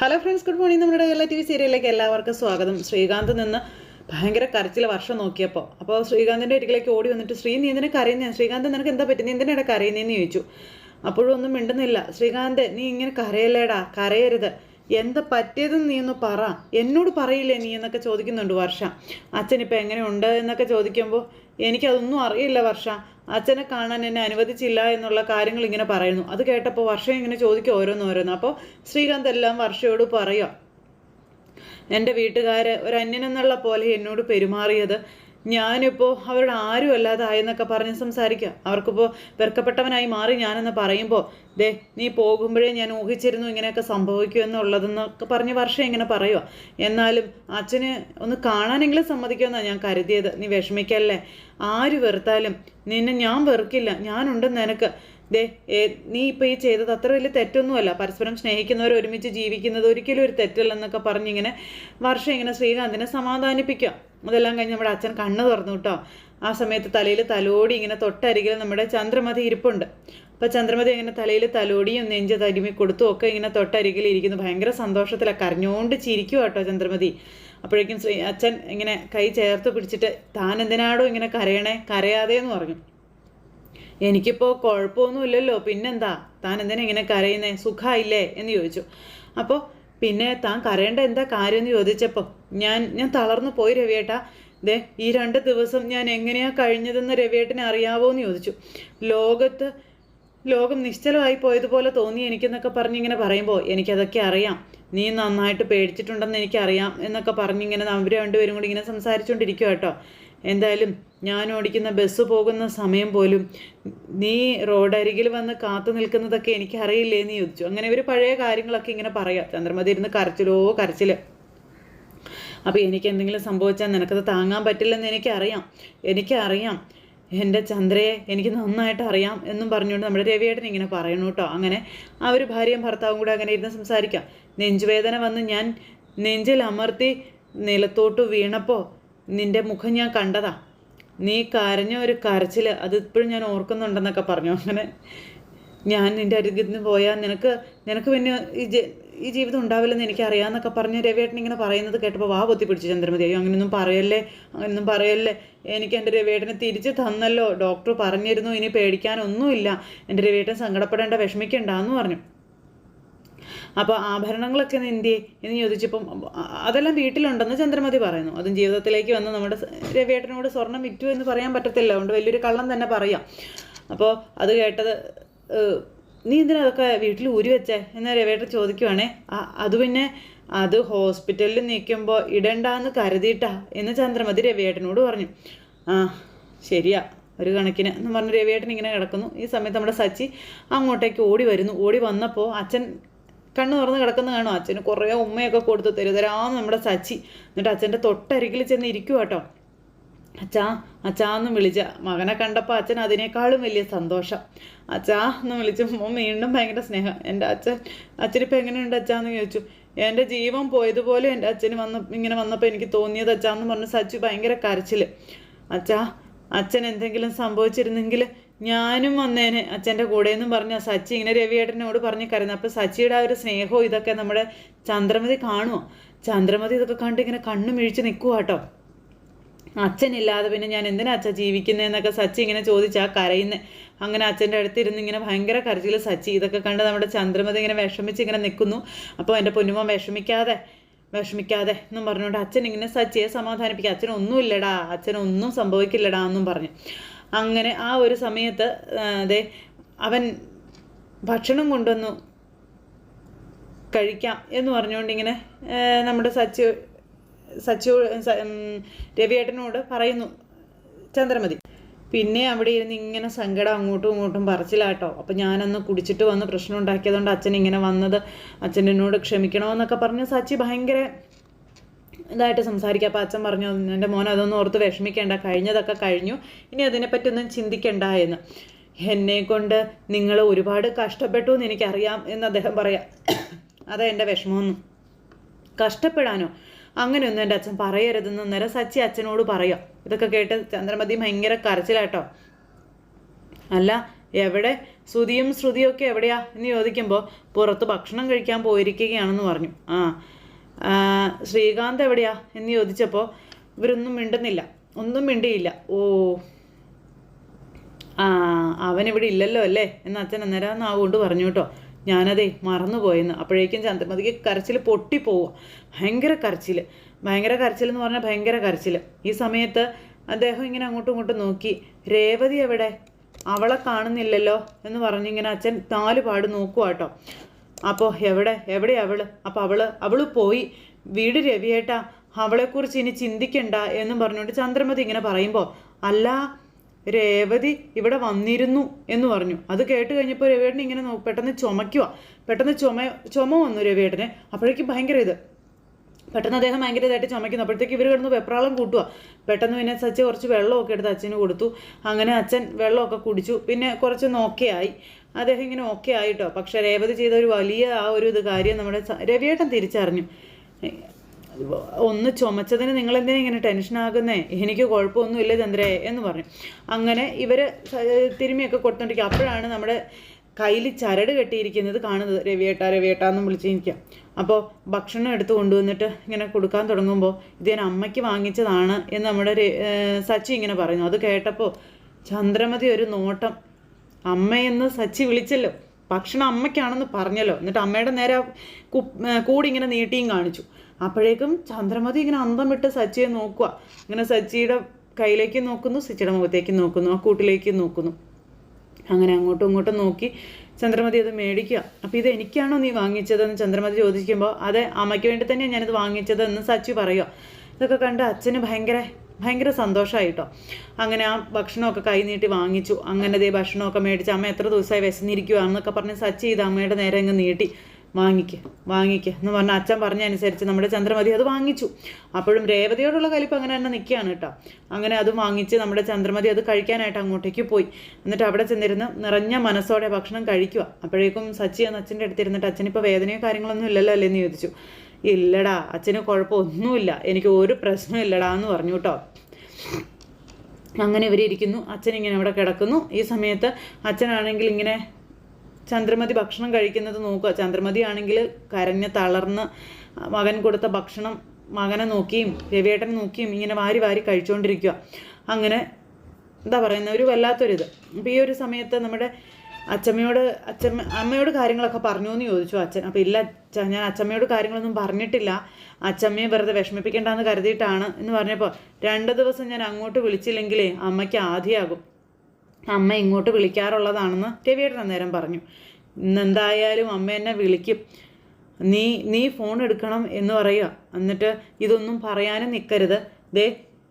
Hello friends good morning നമ്മുടെ എല്ലാ T V സീരിയലിലേക്ക് എല്ലാവർക്കും സ്വാഗതം. ശ്രീകാന്ത് നിന്ന് ഭയങ്കര കരച്ചിൽ വർഷം നോക്കിയപ്പോൾ അപ്പോൾ ശ്രീകാന്തിന്റെ ഒരിക്കലേക്ക് ഓടി വന്നിട്ട് ശ്രീ നീ എന്തിനെ കരയുന്നേ? ശ്രീകാന്ത് നിനക്ക് എന്താ പറ്റി? നീ എന്തിനാണ് കരയുന്നതെന്ന് ചോദിച്ചു. അപ്പോഴും ഒന്നും മിണ്ടുന്നില്ല. ശ്രീകാന്ത് നീ ഇങ്ങനെ കരയല്ലേടാ? കരയരുത്. എന്താ പറ്റിയതെന്ന് നീ ഒന്ന് പറ. എന്നോട് പറയില്ലേ നീ? എന്നൊക്കെ ചോദിക്കുന്നുണ്ട് വർഷ. അച്ഛൻ ഇപ്പം എങ്ങനെയുണ്ട്? എന്നൊക്കെ ചോദിക്കുമ്പോൾ എനിക്കതൊന്നും അറിയില്ല വർഷ. അച്ഛനെ കാണാൻ എന്നെ അനുവദിച്ചില്ല എന്നുള്ള കാര്യങ്ങൾ ഇങ്ങനെ പറയുന്നു. അത് കേട്ടപ്പോൾ വർഷം ഇങ്ങനെ ചോദിക്കും ഓരോന്നോരോന്ന് അപ്പോൾ ശ്രീകാന്ത് എല്ലാം വർഷയോട് പറയുക എന്റെ വീട്ടുകാർ ഒരു അന്യനെന്നുള്ള പോലെ എന്നോട് പെരുമാറിയത് ഞാനിപ്പോൾ അവരുടെ ആരും അല്ലാതായെന്നൊക്കെ പറഞ്ഞ് സംസാരിക്കുക അവർക്കിപ്പോൾ വെറുക്കപ്പെട്ടവനായി മാറി ഞാനെന്ന് പറയുമ്പോൾ ദേ നീ പോകുമ്പോഴേ ഞാൻ ഊഹിച്ചിരുന്നു ഇങ്ങനെയൊക്കെ സംഭവിക്കുമെന്നുള്ളതെന്നൊക്കെ പറഞ്ഞ് വർഷം ഇങ്ങനെ പറയുക എന്നാലും അച്ഛന് ഒന്ന് കാണാനെങ്കിലും സമ്മതിക്കുമെന്നാണ് ഞാൻ കരുതിയത്. നീ വിഷമിക്കല്ലേ? ആര് വെറുത്താലും നിന്നെ ഞാൻ വെറുക്കില്ല. ഞാനുണ്ടെന്ന് നിനക്ക്. ദേ നീ ഇപ്പോൾ ഈ ചെയ്തത് അത്ര വലിയ തെറ്റൊന്നുമല്ല. പരസ്പരം സ്നേഹിക്കുന്നവർ ഒരുമിച്ച് ജീവിക്കുന്നത് ഒരിക്കലും ഒരു തെറ്റല്ലെന്നൊക്കെ പറഞ്ഞിങ്ങനെ വർഷം ഇങ്ങനെ ശ്രീകാന്തിനെ സമാധാനിപ്പിക്കുക അതെല്ലാം കഴിഞ്ഞ് നമ്മുടെ അച്ഛൻ കണ്ണ് തുറന്നു കേട്ടോ. ആ സമയത്ത് തലയിൽ തലോടി ഇങ്ങനെ തൊട്ടരികിൽ നമ്മുടെ ചന്ദ്രമതി ഇരിപ്പുണ്ട്. അപ്പോൾ ചന്ദ്രമതി ഇങ്ങനെ തലയിൽ തലോടിയും നെഞ്ച് തരുമി കൊടുത്തും ഒക്കെ ഇങ്ങനെ തൊട്ടരികിൽ ഇരിക്കുന്നു. ഭയങ്കര സന്തോഷത്തിലാണ് കരഞ്ഞുകൊണ്ട് ചിരിക്കുക കേട്ടോ ചന്ദ്രമതി. അപ്പോഴേക്കും ശ്രീ അച്ഛൻ ഇങ്ങനെ കൈ ചേർത്ത് പിടിച്ചിട്ട് താൻ എന്തിനാടോ ഇങ്ങനെ കരയണേ? കരയാതെ എന്ന് പറഞ്ഞു. എനിക്കിപ്പോൾ കുഴപ്പമൊന്നുമില്ലല്ലോ പിന്നെന്താ? താൻ എന്തിനാ ഇങ്ങനെ കരയുന്നേ? സുഖമായില്ലേ എന്ന് ചോദിച്ചു. അപ്പോൾ പിന്നെ താൻ കരയേണ്ട എന്താ കാര്യം എന്ന് ചോദിച്ചപ്പോൾ ഞാൻ ഞാൻ തളർന്നു പോയി രവിയേട്ടാ. ദേ ഈ രണ്ട് ദിവസം ഞാൻ എങ്ങനെയാ കഴിഞ്ഞതെന്ന് രവിയേട്ടനെ അറിയാവോ എന്ന് ചോദിച്ചു. ലോകത്ത് ലോകം നിശ്ചലമായി പോയതുപോലെ തോന്നി എനിക്കെന്നൊക്കെ പറഞ്ഞിങ്ങനെ പറയുമ്പോൾ എനിക്കതൊക്കെ അറിയാം. നീ നന്നായിട്ട് പേടിച്ചിട്ടുണ്ടെന്ന് എനിക്കറിയാം എന്നൊക്കെ പറഞ്ഞിങ്ങനെ അവർ രണ്ടുപേരും കൂടി ഇങ്ങനെ സംസാരിച്ചുകൊണ്ടിരിക്കുക കേട്ടോ. എന്തായാലും ഞാൻ ഓടിക്കുന്ന ബസ് പോകുന്ന സമയം പോലും നീ റോഡരികിൽ വന്ന് കാത്തു നിൽക്കുന്നതൊക്കെ എനിക്കറിയില്ലേ എന്ന് ചോദിച്ചു. അങ്ങനെ ഇവർ പഴയ കാര്യങ്ങളൊക്കെ ഇങ്ങനെ പറയാം. ചന്ദ്രമതി ഇരുന്ന് കരച്ചിലോ കരച്ചിൽ അപ്പോൾ എനിക്ക് എന്തെങ്കിലും സംഭവിച്ചാൽ നിനക്കത് താങ്ങാൻ പറ്റില്ലെന്ന് എനിക്കറിയാം. എനിക്കറിയാം. എന്റെ ചന്ദ്രയെ എനിക്ക് നന്നായിട്ട് അറിയാം എന്നും പറഞ്ഞുകൊണ്ട് നമ്മുടെ രവിയേട്ടൻ ഇങ്ങനെ പറയണു കേട്ടോ. അങ്ങനെ ആ ഒരു ഭാര്യയും ഭർത്താവും കൂടെ അങ്ങനെ ഇരുന്ന് സംസാരിക്കാം. നെഞ്ചുവേദന വന്ന് ഞാൻ നെഞ്ചിൽ അമർത്തി നിലത്തോട്ട് വീണപ്പോൾ നിന്റെ മുഖം ഞാൻ കണ്ടതാ. നീ കരഞ്ഞ ഒരു കരച്ചിൽ അത് ഇപ്പോഴും ഞാൻ ഓർക്കുന്നുണ്ടെന്നൊക്കെ പറഞ്ഞു. അങ്ങനെ ഞാൻ നിന്റെ നിന്ന് പോയാൽ നിനക്ക് നിനക്ക് പിന്നെ ഈ ഈ ജീവിതം ഉണ്ടാവില്ലെന്ന് എനിക്കറിയാമെന്നൊക്കെ പറഞ്ഞ് രവിയേട്ടൻ ഇങ്ങനെ പറയുന്നത് കേട്ടപ്പോൾ വാ പൊത്തി പിടിച്ചു ചന്ദ്രമതി. അയ്യോ അങ്ങനെയൊന്നും പറയല്ലേ? അങ്ങനെയൊന്നും പറയല്ലേ? എനിക്ക് എന്റെ രവിയേട്ടനെ തിരിച്ച് തന്നല്ലോ. ഡോക്ടർ പറഞ്ഞിരുന്നു ഇനി പേടിക്കാനൊന്നുമില്ല. എന്റെ രവിയേട്ടൻ സങ്കടപ്പെടേണ്ട വിഷമിക്കണ്ടെന്ന് പറഞ്ഞു. അപ്പോൾ ആഭരണങ്ങളൊക്കെ എന്തി എന്ന് ചോദിച്ചപ്പം അതെല്ലാം വീട്ടിലുണ്ടെന്ന് ചന്ദ്രമതി പറയുന്നു. അതും ജീവിതത്തിലേക്ക് വന്ന് നമ്മുടെ രവിയേട്ടനോട് സ്വർണം വിറ്റു എന്ന് പറയാൻ പറ്റത്തില്ല. അതുകൊണ്ട് വലിയൊരു കള്ളം തന്നെ പറയാം. അപ്പോൾ അത് കേട്ടത് നീ എന്തിനാ അതൊക്കെ വീട്ടിൽ ഊരി വെച്ചേ? എന്ന് രവിയേട്ടൻ ചോദിക്കുവാണേ. "ആ- അത് പിന്നെ അത് ഹോസ്പിറ്റലിൽ നിൽക്കുമ്പോൾ ഇടണ്ടാന്ന് കരുതിയിട്ടാ എന്ന് ചന്ദ്രമതി രവിയേട്ടനോട് പറഞ്ഞു. ആ ശരിയാ ഒരു കണക്കിന് എന്ന് പറഞ്ഞ് രവിയേട്ടൻ ഇങ്ങനെ കിടക്കുന്നു. ഈ സമയത്ത് നമ്മുടെ സച്ചി അങ്ങോട്ടേക്ക് ഓടി വരുന്നു. ഓടി വന്നപ്പോൾ അച്ഛൻ കണ്ണ് തുറന്ന് കിടക്കുന്ന കാണും. അച്ഛന് കുറേ ഉമ്മയൊക്കെ കൊടുത്ത് തരുതരാന്ന് നമ്മുടെ സച്ചി. എന്നിട്ട് അച്ഛന്റെ തൊട്ടരികിൽ ചെന്ന് ഇരിക്കുക കേട്ടോ. അച്ഛാ അച്ഛാ എന്ന് വിളിച്ച. മകനെ കണ്ടപ്പോൾ അച്ഛൻ അതിനേക്കാളും വലിയ സന്തോഷം. അച്ഛാ എന്ന് വിളിച്ചു വീണ്ടും ഭയങ്കര സ്നേഹം. എന്റെ അച്ഛൻ അച്ഛനിപ്പോൾ എങ്ങനെയുണ്ട് അച്ഛാന്ന് ചോദിച്ചു. എന്റെ ജീവൻ പോയതുപോലെ എന്റെ അച്ഛന് വന്ന ഇങ്ങനെ വന്നപ്പോൾ എനിക്ക് തോന്നിയത് അച്ഛാന്ന് പറഞ്ഞ് സച്ചു ഭയങ്കര കരച്ചിൽ അച്ഛാ അച്ഛൻ എന്തെങ്കിലും സംഭവിച്ചിരുന്നെങ്കിൽ ഞാനും വന്നേനെ അച്ഛന്റെ കൂടെ എന്നും പറഞ്ഞ. സച്ചി ഇങ്ങനെ രവിയേട്ടനോട് പറഞ്ഞ് കരുന്നു അപ്പോൾ സച്ചിയുടെ ആ ഒരു സ്നേഹവും ഇതൊക്കെ നമ്മുടെ ചന്ദ്രമതി കാണുമോ ചന്ദ്രമതി ഇതൊക്കെ കണ്ട് ഇങ്ങനെ കണ്ണു മിഴിച്ച് നിൽക്കുക കേട്ടോ അച്ഛനില്ലാതെ പിന്നെ ഞാൻ എന്തിനാ അച്ഛൻ ജീവിക്കുന്നതെന്നൊക്കെ സച്ചി ഇങ്ങനെ ചോദിച്ചാ കരയുന്നത് അങ്ങനെ അച്ഛന്റെ അടുത്തിരുന്ന് ഇങ്ങനെ ഭയങ്കര കരച്ചിൽ സച്ചി. ഇതൊക്കെ കണ്ട് നമ്മുടെ ചന്ദ്രമതി ഇങ്ങനെ വിഷമിച്ച് ഇങ്ങനെ നിൽക്കുന്നു അപ്പോൾ എന്റെ പൊന്നുമോൻ വിഷമിക്കാതെ വിഷമിക്കാതെ എന്നും പറഞ്ഞുകൊണ്ട് അച്ഛൻ ഇങ്ങനെ സച്ചിയെ സമാധാനിപ്പിക്കുക. അച്ഛനൊന്നുമില്ലടാ അച്ഛനൊന്നും സംഭവിക്കില്ലടാ എന്നും പറഞ്ഞു. അങ്ങനെ ആ ഒരു സമയത്ത് അതെ അവൻ ഭക്ഷണം കൊണ്ടുവന്നു കഴിക്കാം എന്ന് പറഞ്ഞുകൊണ്ട് ഇങ്ങനെ നമ്മുടെ സച്ചു സച്ചു രവിയേട്ടനോട് പറയുന്നു ചന്ദ്രമതി പിന്നെ അവിടെ ഇരുന്ന് ഇങ്ങനെ സങ്കടം അങ്ങോട്ടും ഇങ്ങോട്ടും പറച്ചിലാട്ടോ. അപ്പം ഞാനന്ന് കുടിച്ചിട്ട് വന്ന് പ്രശ്നം ഉണ്ടാക്കിയതുകൊണ്ട് അച്ഛൻ ഇങ്ങനെ വന്നത് അച്ഛൻ എന്നോട് ക്ഷമിക്കണമെന്നൊക്കെ പറഞ്ഞ് സച്ചി ഭയങ്കര ഇതായിട്ട് സംസാരിക്കുക അപ്പോൾ അച്ഛൻ പറഞ്ഞു എന്റെ മോൻ അതൊന്നും ഓർത്ത് വിഷമിക്കേണ്ട. കഴിഞ്ഞതൊക്കെ കഴിഞ്ഞു. ഇനി അതിനെപ്പറ്റി ഒന്നും ചിന്തിക്കണ്ട എന്ന്. എന്നെ കൊണ്ട് നിങ്ങൾ ഒരുപാട് കഷ്ടപ്പെട്ടു എന്ന് എനിക്കറിയാം എന്ന് അദ്ദേഹം പറയാം. അതാ എന്റെ വിഷമമൊന്നും. കഷ്ടപ്പെടാനോ? അങ്ങനെയൊന്നും എന്റെ അച്ഛൻ പറയരുതെന്ന് നേരെ സച്ചി അച്ഛനോട് പറയാം. ഇതൊക്കെ കേട്ട് ചന്ദ്രമതി ഭയങ്കര കരച്ചിലാട്ടോ. അല്ല എവിടെ? ശ്രുതിയും ശ്രുതിയൊക്കെ എവിടെയാ? എന്ന് ചോദിക്കുമ്പോൾ പുറത്ത് ഭക്ഷണം കഴിക്കാൻ പോയിരിക്കുകയാണെന്ന് പറഞ്ഞു. ആ, ശ്രീകാന്ത് എവിടെയാ എന്ന് ചോദിച്ചപ്പോൾ ഇവരൊന്നും മിണ്ടുന്നില്ല. ഒന്നും മിണ്ടിയില്ല. ഓ ആ അവനിവിടെ ഇല്ലല്ലോ അല്ലേ? എന്ന് അച്ഛൻ അന്നേരം നാവുകൊണ്ട് പറഞ്ഞു കേട്ടോ. ഞാനതേ മറന്നുപോയെന്ന് അപ്പോഴേക്കും ചന്ദ്രമതിക്ക് കരച്ചിൽ പൊട്ടിപ്പോവുക ഭയങ്കര കരച്ചിൽ ഭയങ്കര കരച്ചിൽ എന്ന് പറഞ്ഞാൽ ഭയങ്കര കരച്ചിൽ ഈ സമയത്ത് അദ്ദേഹം ഇങ്ങനെ അങ്ങോട്ടും ഇങ്ങോട്ടും നോക്കി. രേവതി എവിടെ? അവളെ കാണുന്നില്ലല്ലോ എന്ന് പറഞ്ഞിങ്ങനെ അച്ഛൻ നാലുപാട് നോക്കുക കേട്ടോ. അപ്പോൾ എവിടെ? എവിടെ അവൾ അപ്പോൾ അവൾ അവൾ പോയി. വീട് രവിയേട്ടാ അവളെക്കുറിച്ച് ഇനി ചിന്തിക്കണ്ട എന്നും പറഞ്ഞുകൊണ്ട് ചന്ദ്രമതി ഇങ്ങനെ പറയുമ്പോൾ അല്ല രേവതി ഇവിടെ വന്നിരുന്നു എന്ന് പറഞ്ഞു. അത് കേട്ട് കഴിഞ്ഞപ്പോൾ രവിയേട്ടൻ ഇങ്ങനെ പെട്ടെന്ന് ചുമയ്ക്കുക പെട്ടെന്ന് ചുമ ചുമ വന്നു രവിയേട്ടന്. അപ്പോഴേക്കും ഭയങ്കര ഇത്. പെട്ടെന്ന് അദ്ദേഹം ഭയങ്കര ഇതായിട്ട് ചുമയ്ക്കുന്നു. അപ്പോഴത്തേക്ക് ഇവർ കിടന്ന് വെപ്രാളം കൂട്ടുക പെട്ടെന്ന് പിന്നെ സച്ചി കുറച്ച് വെള്ളമൊക്കെ എടുത്ത് അച്ഛന് കൊടുത്തു. അങ്ങനെ അച്ഛൻ വെള്ളമൊക്കെ കുടിച്ചു. പിന്നെ കുറച്ച് ഓക്കെ ആയി അദ്ദേഹം ഇങ്ങനെ ഓക്കെ ആയിട്ടോ. പക്ഷെ രേവതി ചെയ്ത ഒരു വലിയ ആ ഒരു ഇത് കാര്യം നമ്മുടെ രവിയേട്ടൻ തിരിച്ചറിഞ്ഞു. ഒന്ന് ചുമച്ചതിന് നിങ്ങൾ എന്തിനാ ഇങ്ങനെ ടെൻഷൻ ആകുന്നേ? എനിക്ക് കുഴപ്പമൊന്നുമില്ല ചന്ദ്രേ എന്ന് പറഞ്ഞു. അങ്ങനെ ഇവർ തിരുമിയൊക്കെ കൊടുത്തോണ്ടിരിക്കുക അപ്പോഴാണ് നമ്മുടെ കയ്യിൽ ചരട് കെട്ടിയിരിക്കുന്നത് കാണുന്നത്. രവിയേട്ട രവിയേട്ട എന്ന് വിളിച്ചിരിക്കാം. അപ്പോൾ ഭക്ഷണം എടുത്ത് കൊണ്ടുവന്നിട്ട് ഇങ്ങനെ കൊടുക്കാൻ തുടങ്ങുമ്പോൾ ഇത് ഞാൻ അമ്മയ്ക്ക് വാങ്ങിച്ചതാണ് എന്ന് നമ്മുടെ സച്ചി ഇങ്ങനെ പറയുന്നു. അത് കേട്ടപ്പോൾ ചന്ദ്രമതി ഒരു നോട്ടം അമ്മയെന്ന് സച്ചി വിളിച്ചല്ലോ. ഭക്ഷണം അമ്മയ്ക്കാണെന്ന് പറഞ്ഞല്ലോ. എന്നിട്ട് അമ്മയുടെ നേരെ കൂടി ഇങ്ങനെ നീട്ടിയും കാണിച്ചു. അപ്പോഴേക്കും ചന്ദ്രമതി ഇങ്ങനെ അന്തം വിട്ട് സച്ചിയെ നോക്കുക. ഇങ്ങനെ സച്ചിയുടെ കയ്യിലേക്ക് നോക്കുന്നു സച്ചിയുടെ മുഖത്തേക്ക് നോക്കുന്നു ആ കൂട്ടിലേക്ക് നോക്കുന്നു. അങ്ങനെ അങ്ങോട്ടും ഇങ്ങോട്ടും നോക്കി ചന്ദ്രമതി അത് മേടിക്കുക. അപ്പോൾ ഇത് എനിക്കാണോ നീ വാങ്ങിച്ചതെന്ന് ചന്ദ്രമതി ചോദിക്കുമ്പോൾ അതെ അമ്മയ്ക്ക് വേണ്ടി തന്നെയാണ് ഞാനിത് വാങ്ങിച്ചതെന്ന് സച്ചി പറയുക. ഇതൊക്കെ കണ്ട് അച്ഛന് ഭയങ്കര ഭയങ്കര സന്തോഷമായിട്ടോ അങ്ങനെ ആ ഭക്ഷണമൊക്കെ കൈ നീട്ടി വാങ്ങിച്ചു. അങ്ങനെ ദേ ഭക്ഷണമൊക്കെ മേടിച്ച് അമ്മ എത്ര ദിവസമായി വിശന്നിരിക്കുകയാണെന്നൊക്കെ പറഞ്ഞ് സച്ച് ചെയ്ത് അമ്മയുടെ നേരെ അങ്ങ് നീട്ടി. വാങ്ങിക്ക് വാങ്ങിക്ക് എന്ന് പറഞ്ഞ അച്ഛൻ പറഞ്ഞ അനുസരിച്ച് നമ്മുടെ ചന്ദ്രമതി അത് വാങ്ങിച്ചു. അപ്പോഴും രേവതിയോടുള്ള കലിപ്പ് അങ്ങനെ തന്നെ നിൽക്കുകയാണ് കേട്ടോ. അങ്ങനെ അത് വാങ്ങിച്ച് നമ്മുടെ ചന്ദ്രമതി അത് കഴിക്കാനായിട്ട് അങ്ങോട്ടേക്ക് പോയി. എന്നിട്ട് അവിടെ ചെന്നിരുന്ന് നിറഞ്ഞ മനസ്സോടെ ഭക്ഷണം കഴിക്കുക. അപ്പോഴേക്കും സച്ചി എന്ന് അച്ഛന്റെ അടുത്തിരുന്നിട്ട് അച്ഛനിപ്പോൾ വേദനയോ കാര്യങ്ങളൊന്നും ഇല്ലല്ലോ അല്ലേ എന്ന് ചോദിച്ചു. ഇല്ലടാ അച്ഛന് കുഴപ്പമൊന്നുമില്ല. എനിക്ക് ഒരു പ്രശ്നവും ഇല്ലടാ എന്ന് പറഞ്ഞു കേട്ടോ. അങ്ങനെ ഇവരിയ്ക്കുന്നു അച്ഛൻ ഇങ്ങനെ അവിടെ കിടക്കുന്നു. ഈ സമയത്ത് അച്ഛനാണെങ്കിൽ ഇങ്ങനെ ചന്ദ്രമതി ഭക്ഷണം കഴിക്കുന്നത് നോക്കുക. ചന്ദ്രമതി ആണെങ്കിൽ കരഞ്ഞ് തളർന്ന് മകൻ കൊടുത്ത ഭക്ഷണം മകനെ നോക്കിയും രവിയേട്ടനെ നോക്കിയും ഇങ്ങനെ വാരി വാരി കഴിച്ചുകൊണ്ടിരിക്കുക അങ്ങനെ എന്താ പറയുന്ന ഒരു വല്ലാത്തൊരിത്. അപ്പോൾ ഈ ഒരു സമയത്ത് നമ്മുടെ അച്ചമ്മയോട് അച്ചമ്മ അമ്മയോട് കാര്യങ്ങളൊക്കെ പറഞ്ഞു എന്ന് ചോദിച്ചു അച്ഛൻ. അപ്പോൾ ഇല്ല അച്ഛാ ഞാൻ അച്ചമ്മയോട് കാര്യങ്ങളൊന്നും പറഞ്ഞിട്ടില്ല. അച്ചമ്മയെ വെറുതെ വിഷമിപ്പിക്കേണ്ടെന്ന് കരുതിയിട്ടാണ് എന്ന് പറഞ്ഞപ്പോൾ രണ്ട് ദിവസം ഞാൻ അങ്ങോട്ട് വിളിച്ചില്ലെങ്കിലേ അമ്മയ്ക്ക് ആധിയാകും. അമ്മ ഇങ്ങോട്ട് വിളിക്കാറുള്ളതാണെന്ന് രവിയേട്ടൻ അന്നേരം പറഞ്ഞു. ഇന്നെന്തായാലും അമ്മ എന്നെ വിളിക്കും. നീ നീ ഫോൺ എടുക്കണം എന്ന് പറയുക. എന്നിട്ട് ഇതൊന്നും പറയാനും നിൽക്കരുത് ദേ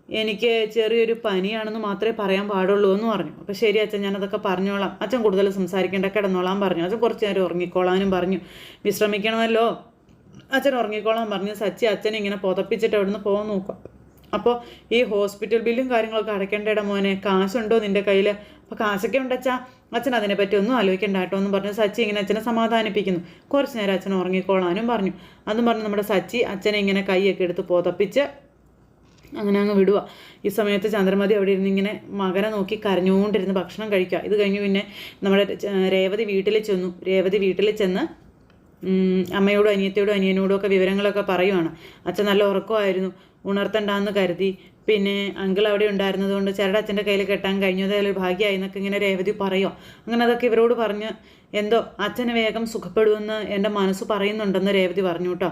എനിക്ക് ചെറിയൊരു പനിയാണെന്ന് മാത്രമേ പറയാൻ പാടുള്ളൂ എന്ന് പറഞ്ഞു. അപ്പോൾ ശരി അച്ഛൻ ഞാനതൊക്കെ പറഞ്ഞോളാം. അച്ഛൻ കൂടുതൽ സംസാരിക്കേണ്ട കിടന്നോളാം പറഞ്ഞു. അച്ഛൻ കുറച്ച് നേരം ഉറങ്ങിക്കോളാനും പറഞ്ഞു. വിശ്രമിക്കണമല്ലോ. അച്ഛൻ ഉറങ്ങിക്കോളാൻ പറഞ്ഞു. സച്ചി അച്ഛനെ ഇങ്ങനെ പുതപ്പിച്ചിട്ട് അവിടുന്ന് പോകാൻ നോക്കുക. അപ്പോൾ ഈ ഹോസ്പിറ്റൽ ബില്ലും കാര്യങ്ങളൊക്കെ അടയ്ക്കേണ്ടേടാ മോനെ. കാശുണ്ടോ നിന്റെ കയ്യിൽ അപ്പോൾ കാശൊക്കെ ഉണ്ടച്ചാ അച്ഛൻ അതിനെപ്പറ്റി ഒന്നും ആലോചിക്കണ്ട കേട്ടോ എന്ന് പറഞ്ഞ്. സച്ചി ഇങ്ങനെ അച്ഛനെ സമാധാനിപ്പിക്കുന്നു. കുറച്ച് നേരം അച്ഛൻ ഉറങ്ങിക്കോളാനും പറഞ്ഞു. അതും പറഞ്ഞ് നമ്മുടെ സച്ചി അച്ഛനെ ഇങ്ങനെ കൈയൊക്കെ എടുത്ത് പുതപ്പിച്ച് അങ്ങനെ അങ്ങ് വിടുക ഈ സമയത്ത് ചന്ദ്രമതി അവിടെ ഇരുന്ന് ഇങ്ങനെ മകനെ നോക്കി കരഞ്ഞുകൊണ്ടിരുന്ന് ഭക്ഷണം കഴിക്കുക. ഇത് കഴിഞ്ഞ് പിന്നെ നമ്മുടെ രേവതി വീട്ടിൽ ചെന്നു. രേവതി വീട്ടിൽ ചെന്ന് അമ്മയോടും അനിയത്തിയോടും അനിയനോടും ഒക്കെ വിവരങ്ങളൊക്കെ പറയുവാണ്. അച്ഛൻ നല്ല ഉറക്കമായിരുന്നു. ഉണർത്തണ്ടാന്ന് കരുതി. പിന്നെ അങ്കിൾ അവിടെ ഉണ്ടായിരുന്നതുകൊണ്ട് ചേട്ടൻ അച്ഛന്റെ കയ്യിൽ കെട്ടാൻ കഴിഞ്ഞത് ഒരു ഭാഗ്യമായി എന്നൊക്കെ ഇങ്ങനെ രേവതി പറയുമോ അങ്ങനെ അതൊക്കെ ഇവരോട് പറഞ്ഞ് എന്തോ അച്ഛന് വേഗം സുഖപ്പെടുമെന്ന് എന്റെ മനസ്സ് പറയുന്നുണ്ടെന്ന് രേവതി പറഞ്ഞു കേട്ടോ.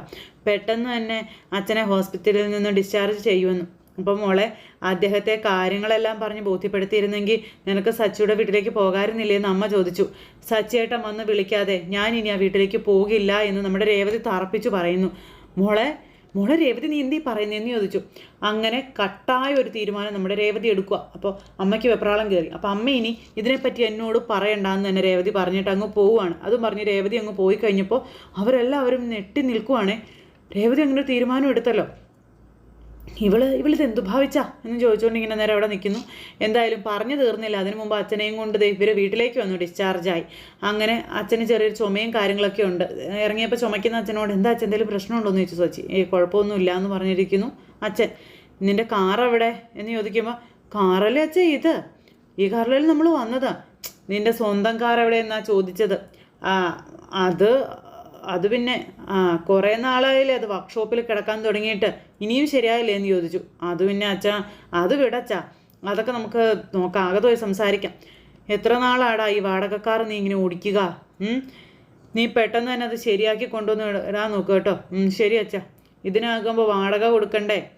പെട്ടെന്ന് തന്നെ അച്ഛനെ ഹോസ്പിറ്റലിൽ നിന്ന് ഡിസ്ചാർജ് ചെയ്യുമെന്ന്. അപ്പം മോളെ അദ്ദേഹത്തെ കാര്യങ്ങളെല്ലാം പറഞ്ഞ് ബോധ്യപ്പെടുത്തിയിരുന്നെങ്കിൽ നിനക്ക് സച്ചിയുടെ വീട്ടിലേക്ക് പോകാറുന്നില്ലേന്ന് അമ്മ ചോദിച്ചു. സച്ചിയേട്ടൻ വന്ന് വിളിക്കാതെ ഞാൻ ഇനി ആ വീട്ടിലേക്ക് പോകില്ല എന്ന് നമ്മുടെ രേവതി തറപ്പിച്ചു പറയുന്നു. മോളെ മോളെ രേവതി നീ എന്തീ പറയുന്നതെന്ന് ചോദിച്ചു. അങ്ങനെ കട്ടായ ഒരു തീരുമാനം നമ്മുടെ രേവതി എടുക്കുക അപ്പോൾ അമ്മയ്ക്ക് വെപ്രാളം കയറി. അപ്പോൾ അമ്മ ഇനി ഇതിനെപ്പറ്റി എന്നോട് പറയണ്ടെന്ന് തന്നെ രേവതി പറഞ്ഞിട്ട് അങ്ങ് പോവുകയാണ്. അതും പറഞ്ഞ് രേവതി അങ്ങ് പോയി കഴിഞ്ഞപ്പോൾ അവരെല്ലാവരും നെട്ടി നിൽക്കുവാണേ. രേവതി അങ്ങനെ തീരുമാനം എടുത്തല്ലോ. ഇവൾ ഇവളിത് എന്തു ഭാവിച്ചാ എന്ന് ചോദിച്ചുകൊണ്ട് ഇങ്ങനെ നേരെ അവിടെ നിൽക്കുന്നു എന്തായാലും പറഞ്ഞു തീർന്നില്ല. അതിനു മുമ്പ് അച്ഛനെയും കൊണ്ട് ഇവർ വീട്ടിലേക്ക് വന്നു ഡിസ്ചാർജായി അങ്ങനെ അച്ഛന് ചെറിയൊരു ചുമയും കാര്യങ്ങളൊക്കെ ഉണ്ട്. ഇറങ്ങിയപ്പോൾ ചുമയ്ക്കുന്ന അച്ഛനോട് എന്താ അച്ഛൻ എന്തെങ്കിലും പ്രശ്നമുണ്ടോ എന്ന് ചോദിച്ചു സച്ചി. ഏ കുഴപ്പമൊന്നുമില്ല എന്ന് പറഞ്ഞിരിക്കുന്നു അച്ഛൻ. നിന്റെ കാർ അവിടെ എന്ന് ചോദിക്കുമ്പോൾ കാറല്ലേ അച്ഛൻ ഇത്? ഈ കാറിലല്ലേ നമ്മൾ വന്നത്? നിന്റെ സ്വന്തം കാർ എവിടെയെന്നാണ് ചോദിച്ചത്? അത് അത് പിന്നെ ആ കുറേ നാളായില്ലേ അത് വർക്ക്ഷോപ്പിൽ കിടക്കാൻ തുടങ്ങിയിട്ട്. ഇനിയും ശരിയായില്ലേ എന്ന് ചോദിച്ചു. അത് പിന്നെ അച്ഛാ അത് വിടച്ചാ അതൊക്കെ നമുക്ക് നോക്കാം അകത്ത് പോയി സംസാരിക്കാം. എത്ര നാളാടാ ഈ വാടകക്കാർ നീ ഇങ്ങനെ ഓടിക്കുക? നീ പെട്ടെന്ന് തന്നെ അത് ശരിയാക്കി കൊണ്ടുവന്ന് ഇട- ഇടാൻ നോക്കുക കേട്ടോ. ശരി അച്ഛാ. ഇതിനാകുമ്പോൾ വാടക കൊടുക്കണ്ടേ?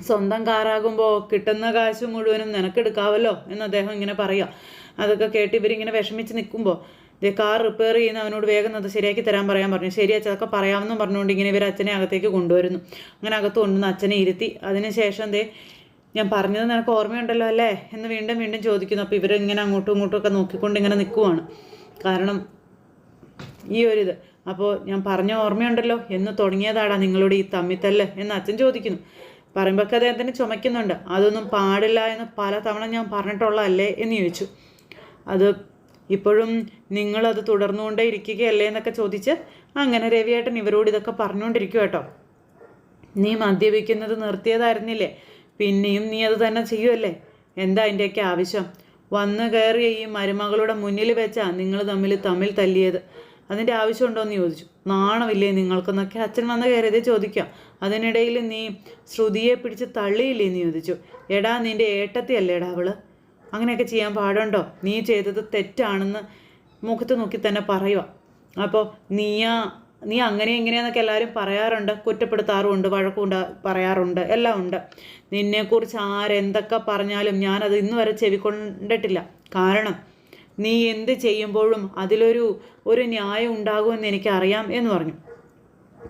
സ്വന്തം കാറാകുമ്പോൾ കിട്ടുന്ന കാശ് മുഴുവനും നിനക്കെടുക്കാവല്ലോ എന്ന് അദ്ദേഹം ഇങ്ങനെ പറയുക. അതൊക്കെ കേട്ട് ഇവരിങ്ങനെ വിഷമിച്ച് നിൽക്കുമ്പോൾ ദേ കാർ റിപ്പയർ ചെയ്യുന്ന അവനോട് വേഗം അത് ശരിയാക്കി തരാൻ പറയാൻ പറഞ്ഞു. ശരി അച്ഛൻ അതൊക്കെ പറയാമെന്നും പറഞ്ഞുകൊണ്ട് ഇങ്ങനെ ഇവർ അച്ഛനെ അകത്തേക്ക് കൊണ്ടുവരുന്നു. അങ്ങനെ അകത്ത് കൊണ്ടുവന്ന് അച്ഛനെ ഇരുത്തി. അതിനുശേഷം ദേ ഞാൻ പറഞ്ഞത് നിനക്ക് ഓർമ്മയുണ്ടല്ലോ അല്ലേ? എന്ന് വീണ്ടും വീണ്ടും ചോദിക്കുന്നു. അപ്പോൾ ഇവരിങ്ങനെ അങ്ങോട്ടും ഇങ്ങോട്ടും ഒക്കെ നോക്കിക്കൊണ്ട് ഇങ്ങനെ നിൽക്കുവാണ് കാരണം ഈ ഒരു ഇത്. അപ്പോൾ ഞാൻ പറഞ്ഞ ഓർമ്മയുണ്ടല്ലോ. എന്ന് തുടങ്ങിയതാടാ നിങ്ങളോട് ഈ തമ്മിത്തല്ല് എന്ന് അച്ഛൻ ചോദിക്കുന്നു. പറയുമ്പോഴൊക്കെ തന്നെ ചുമക്കുന്നുണ്ട് അതൊന്നും പാടില്ല എന്ന് പല തവണ ഞാൻ പറഞ്ഞിട്ടുള്ളതല്ലേ എന്ന് ചോദിച്ചു. അത് ഇപ്പോഴും നിങ്ങളത് തുടർന്നുകൊണ്ടേ ഇരിക്കുകയല്ലേ എന്നൊക്കെ ചോദിച്ച് അങ്ങനെ രവിയേട്ടൻ ഇവരോട് ഇതൊക്കെ പറഞ്ഞുകൊണ്ടിരിക്കും കേട്ടോ. നീ മദ്യപിക്കുന്നത് നിർത്തിയതായിരുന്നില്ലേ? പിന്നെയും നീ അത് തന്നെ ചെയ്യുമല്ലേ എന്താ അതിന്റെയൊക്കെ ആവശ്യം? വന്നു കയറിയ ഈ മരുമകളുടെ മുന്നിൽ വെച്ചാ നിങ്ങൾ തമ്മിൽ തമ്മിൽ തല്ലിയത്. അതിന്റെ ആവശ്യമുണ്ടോയെന്ന് ചോദിച്ചു. നാണമില്ലേ നിങ്ങൾക്കെന്നൊക്കെ അച്ഛൻ വന്ന് കയറിയതേ ചോദിക്കാം. അതിനിടയിൽ നീ ശ്രുതിയെ പിടിച്ച് തള്ളിയില്ലേ എന്ന് ചോദിച്ചു. എടാ നിന്റെ ഏട്ടത്തിയല്ലേടാ അവൾ? അങ്ങനെയൊക്കെ ചെയ്യാൻ പാടുണ്ടോ? നീ ചെയ്തത് തെറ്റാണെന്ന് മുഖത്ത് നോക്കി തന്നെ പറയുക അപ്പോൾ നീയാ നീ അങ്ങനെ ഇങ്ങനെയെന്നൊക്കെ എല്ലാവരും പറയാറുണ്ട്. കുറ്റപ്പെടുത്താറുമുണ്ട് വഴക്കുണ്ട് പറയാറുണ്ട് എല്ലാം ഉണ്ട്. നിന്നെക്കുറിച്ച് ആരെന്തൊക്കെ പറഞ്ഞാലും ഞാനത് ഇന്ന് വരെ ചെവിക്കൊണ്ടിട്ടില്ല. കാരണം നീ എന്ത് ചെയ്യുമ്പോഴും അതിലൊരു ഒരു ന്യായം ഉണ്ടാകുമെന്ന് എനിക്കറിയാം എന്ന് പറഞ്ഞു.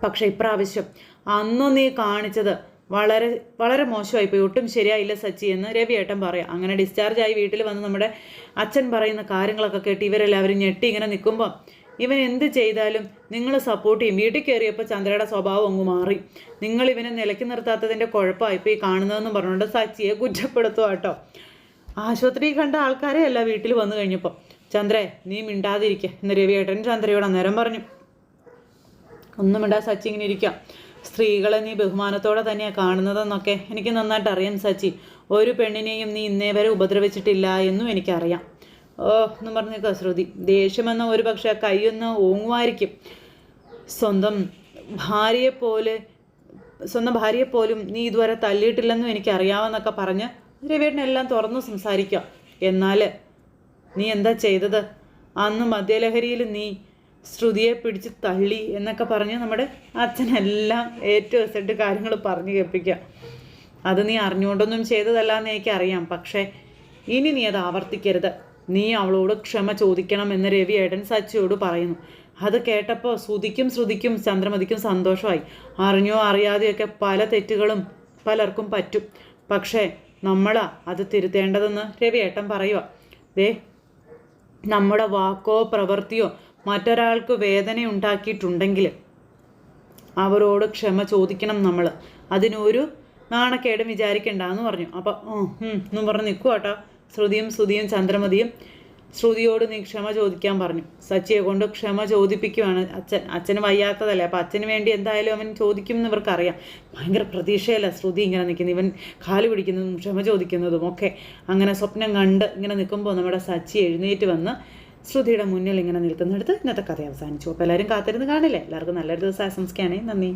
പക്ഷേ ഇപ്രാവശ്യം അന്ന് നീ കാണിച്ചത് വളരെ വളരെ മോശമായിപ്പോയി ഒട്ടും ശരിയായില്ല സച്ചി എന്ന് രവിയേട്ടൻ പറയാം. അങ്ങനെ ഡിസ്ചാർജായി വീട്ടിൽ വന്ന് നമ്മുടെ അച്ഛൻ പറയുന്ന കാര്യങ്ങളൊക്കെ കേട്ട് ഇവരെല്ലാവരും ഞെട്ടി ഇങ്ങനെ നിൽക്കുമ്പോൾ ഇവൻ എന്ത് ചെയ്താലും നിങ്ങൾ സപ്പോർട്ട് ചെയ്യും. വീട്ടിൽ കയറിയപ്പോൾ ചന്ദ്രയുടെ സ്വഭാവം അങ്ങ് മാറി. നിങ്ങൾ ഇവനെ നിലയ്ക്ക് നിർത്താത്തതിന്റെ കുഴപ്പമായി ഇപ്പോൾ ഈ കാണുന്നതെന്ന് പറഞ്ഞുകൊണ്ട് സച്ചിയെ കുറ്റപ്പെടുത്തുക കേട്ടോ ആശുപത്രി കണ്ട ആൾക്കാരെ അല്ല വീട്ടിൽ വന്നു കഴിഞ്ഞപ്പോൾ ചന്ദ്രേ നീ മിണ്ടാതിരിക്കുക എന്ന് രവിയേട്ടൻ ചന്ദ്രയോട് അന്നേരം പറഞ്ഞു. ഒന്നും മിണ്ടാ സച്ചി ഇങ്ങനെ ഇരിക്കാം. സ്ത്രീകളെ നീ ബഹുമാനത്തോടെ തന്നെയാണ് കാണുന്നതെന്നൊക്കെ എനിക്ക് നന്നായിട്ട് അറിയാം സച്ചി. ഒരു പെണ്ണിനെയും നീ ഇന്നേ വരെ ഉപദ്രവിച്ചിട്ടില്ല എന്നും എനിക്കറിയാം. ഓ എന്നും പറഞ്ഞ് കസ്രുതി ദേഷ്യമെന്ന ഒരു പക്ഷേ കൈയൊന്ന് ഓങ്ങുമായിരിക്കും. സ്വന്തം ഭാര്യയെപ്പോലെ സ്വന്തം ഭാര്യയെപ്പോലും നീ ഇതുവരെ തല്ലിയിട്ടില്ലെന്നും എനിക്കറിയാമെന്നൊക്കെ പറഞ്ഞ് രവിയേട്ടനെല്ലാം തുറന്നു സംസാരിക്കുക. എന്നാൽ നീ എന്താ ചെയ്തത്? അന്ന് മദ്യലഹരിയിൽ നീ ശ്രുതിയെ പിടിച്ച് തള്ളി എന്നൊക്കെ പറഞ്ഞ് നമ്മുടെ അച്ഛനെല്ലാം ഏറ്റവും സെറ്റ് കാര്യങ്ങൾ പറഞ്ഞു കേൾപ്പിക്കുക. അത് നീ അറിഞ്ഞുകൊണ്ടൊന്നും ചെയ്തതല്ല എന്ന് എനിക്കറിയാം. പക്ഷേ ഇനി നീ അത് ആവർത്തിക്കരുത്. നീ അവളോട് ക്ഷമ ചോദിക്കണം എന്ന് രവി ഏടൻ സച്ചിയോട് പറയുന്നു. അത് കേട്ടപ്പോൾ ശ്രുതിക്കും ശ്രുതിക്കും ചന്ദ്രമതിക്കും സന്തോഷമായി. അറിഞ്ഞോ അറിയാതെയൊക്കെ പല തെറ്റുകളും പലർക്കും പറ്റും. പക്ഷേ നമ്മളാ അത് തിരുത്തേണ്ടതെന്ന് രവി ഏട്ടൻ പറയുക. ദേ നമ്മുടെ വാക്കോ പ്രവൃത്തിയോ മറ്റൊരാൾക്ക് വേദന ഉണ്ടാക്കിയിട്ടുണ്ടെങ്കിൽ അവരോട് ക്ഷമ ചോദിക്കണം നമ്മൾ. അതിനൊരു നാണക്കേടും വിചാരിക്കണ്ട എന്ന് പറഞ്ഞു. അപ്പം എന്നും പറഞ്ഞ് നിൽക്കുക കേട്ടോ ശ്രുതിയും ശ്രുതിയും ചന്ദ്രമതിയും ശ്രുതിയോട് നീ ക്ഷമ ചോദിക്കാൻ പറഞ്ഞു. സച്ചിയെ കൊണ്ട് ക്ഷമ ചോദിപ്പിക്കുവാണ് അച്ഛൻ. അച്ഛന് വയ്യാത്തതല്ലേ. അപ്പം അച്ഛന് വേണ്ടി എന്തായാലും അവൻ ചോദിക്കും എന്ന് ഇവർക്കറിയാം. ഭയങ്കര പ്രതീക്ഷയല്ല ശ്രുതി ഇങ്ങനെ നിൽക്കുന്നത്? ഇവൻ കാൽ പിടിക്കുന്നതും ക്ഷമ ചോദിക്കുന്നതും ഒക്കെ. അങ്ങനെ സ്വപ്നം കണ്ട് ഇങ്ങനെ നിൽക്കുമ്പോൾ നമ്മുടെ സച്ചി എഴുന്നേറ്റ് വന്ന് ശ്രുതിയുടെ മുന്നിൽ ഇങ്ങനെ നിൽക്കുന്നിടത്ത് ഇന്നത്തെ കഥ അവസാനിച്ചു. അപ്പോൾ എല്ലാവരും കാത്തിരുന്ന് കാണില്ലേ? എല്ലാവർക്കും നല്ലൊരു ദിവസം ആശംസിക്കുകയാണെങ്കിൽ നന്ദി.